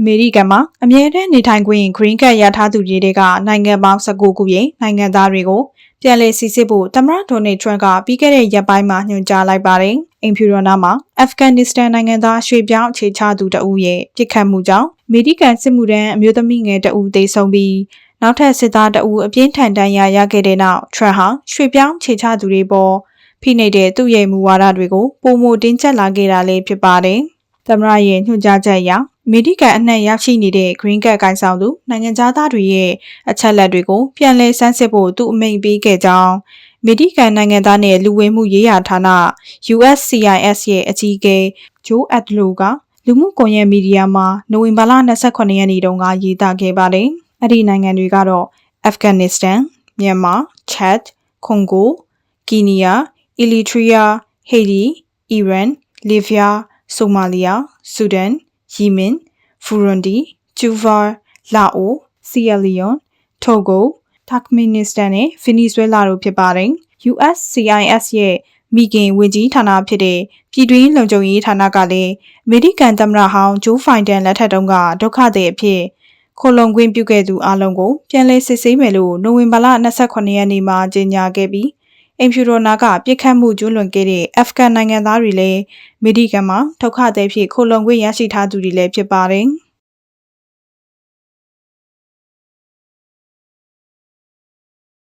အမေရိကန်မှာအမြဲတမ်းနေထိုင်ခွင့် Green Card ရထားသူတွေတွေကနိုင်ငံပေါင်း19ခုရဲ့နိုင်ငံသားတွေကိုပြန်လည်စီစစ်ဖို့သမ္မတဒေါ်နယ်ထရန့်ကပြီးခဲ့တဲ့ရက်ပိုင်းမှာညွှန်ကြားလိုက်ပါတယ်။အင်ဖြူရောနာမှာအာဖဂန်နစ္စတန်နိုင်ငံသားရွှေပြောင်းအခြေချသူတအုပ်ရဲ့ပြစ်ခတ်မှုကြောင့်အမေရိကန်စစ်မှုထမ်းအမျိုးသမီးငယ်တအုပ်သေဆုံးပြီးနောက်ထပ်စစ်သားတအုပ်အပြင်းထန်ဒဏ်ရာရခဲ့တဲ့နောက်ထရန့်ဟာရွှေပြောင်းခြေချသူတွေပေါ်ဖိနှိပ်တဲ့သူ့ရဲ့မူဝါဒတွေကိုပုံမတင်းကျပ်လာခဲ့တာလည်းဖြစ်ပါတယ်။သမ္မတရဲ့ညွှန်ကြားချက်အရအ မေရိကန်အနှံ့ရောက်ရှိနေတဲ့ Green Card ကိုင်ဆောင်သူနိုင်ငံသားတွေရဲ့အချက်အလက်တွေကိုပြန်လည်စမ်းစစ်ဖို့သူအမိန့်ပေးခဲ့ကြောင်းအမေရိကန်နိုင်ငံသားနဲ့လူဝင်မှုရေးရာဌာန USCIS ရဲ့အကြီးအကဲဂျိုးအက်ဒလိုကလူမှုကွန်ရက်မီဒီယာမှာနိုဝင်ဘာလ28ရက်နေ့တုန်းကရေးသားခဲ့ပါတယ်။အဲ့ဒီနိုင်ငံတွေကတော့အာဖဂန်နစ္စတန်၊မြန်မာ၊ချက်၊ကွန်ဂို၊ကီနီးယား၊အီလီထရီးယား၊ဟေဒီ၊အီရန်၊လီဗီးယား၊ဆိုမာလီယာ၊ဆူဒန်၊ ယီမင်၊ဖူရွန်ဒီ၊ကျူဗာ၊လာအို၊ဆီယလီယွန်၊တိုဂို၊တာကမင်နစ္စတန်နဲ့ဗင်နီဇွဲလားတို့ဖြစ်ပါတယ်။ USCIS ရဲ့မိခင်ဝန်ကြီးဌာနဖြစ်တဲ့ပြည်တွင်းလုံခြုံရေးဌာနကလည်းအမေရိကန်သမ္မတဟောင်းဂျိုးဖိုင်ဒန်လက်ထက်တုန်းကဒုက္ခသည်အဖြစ်ခိုလုံခွင့်ပြုခဲ့သူအလုံးကိုပြန်လည်စစ်ဆေးမယ်လို့နိုဝင်ဘာလ28ရက်နေ့မှာကြေညာခဲ့ပြီး အင်ဖြူရိုနာကပြစ်ခတ်မှုကျူးလွန်ခဲ့တဲ့အာဖဂန်နိုင်ငံသားတွေလည်းအမေရိကန်မှာဒုက္ခသည်ဖြစ်ခိုလုံခွင့်ရရှိထားသူတွေလည်းဖြစ်ပါတယ်။